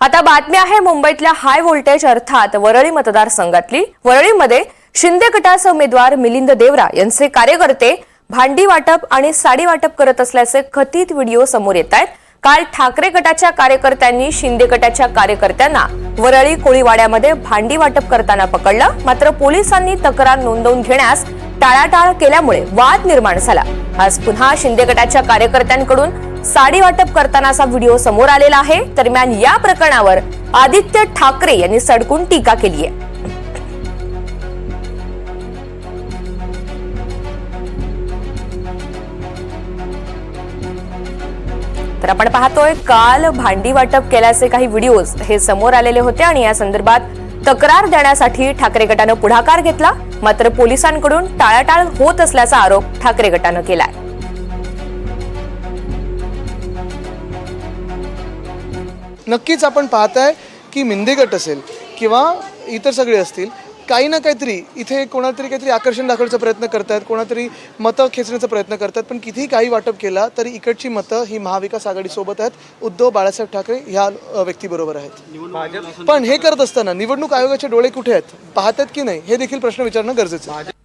आता बातमी आहे मुंबईतल्या हाय व्होल्टेज अर्थात वरळी मतदारसंघातली. वरळीमध्ये शिंदे गटाचे उमेदवार मिलिंद देवरा यांचे कार्यकर्ते भांडी वाटप आणि साडी वाटप करत असल्याचे कथित व्हिडिओ समोर येत आहेत काल ठाकरे गटाच्या कार्यकर्त्यांनी शिंदे गटाच्या कार्यकर्त्यांना वरळी कोळीवाड्यामध्ये भांडी वाटप करताना पकडलं. मात्र पोलिसांनी तक्रार नोंदवून घेण्यास टाळाटाळ केल्यामुळे वाद निर्माण झाला. आज पुन्हा शिंदे गटाच्या कार्यकर्त्यांकडून साडी वाटप करतानाचा व्हिडिओ समोर आलेला आहे. दरम्यान या प्रकरणावर आदित्य ठाकरे यांनी सडकून टीका केली आहे तर आपण पाहतोय काल भांडी वाटप केल्याचे काही व्हिडिओज हे समोर आलेले होते आणि या संदर्भात तक्रार देण्यासाठी ठाकरे गटानं पुढाकार घेतला मात्र पोलिसांकडून टाळाटाळ होत असल्याचा आरोप ठाकरे गटानं केलाय. नक्कीच आपण पाहताय की मिंदे गट असेल किंवा इतर सगळे असतील काही ना काहीतरी इथे कोणातरी काहीतरी आकर्षण दाखवण्याचा प्रयत्न करतायत कोणातरी मतं खेचण्याचा प्रयत्न करतात पण कितीही काही वाटप केला तरी इकडची मतं ही महाविकास आघाडीसोबत आहेत. उद्धव बाळासाहेब ठाकरे ह्या व्यक्तीबरोबर आहेत. पण हे करत असताना निवडणूक आयोगाचे डोळे कुठे आहेत? पाहतात की नाही? हे देखील प्रश्न विचारणं गरजेचं आहे.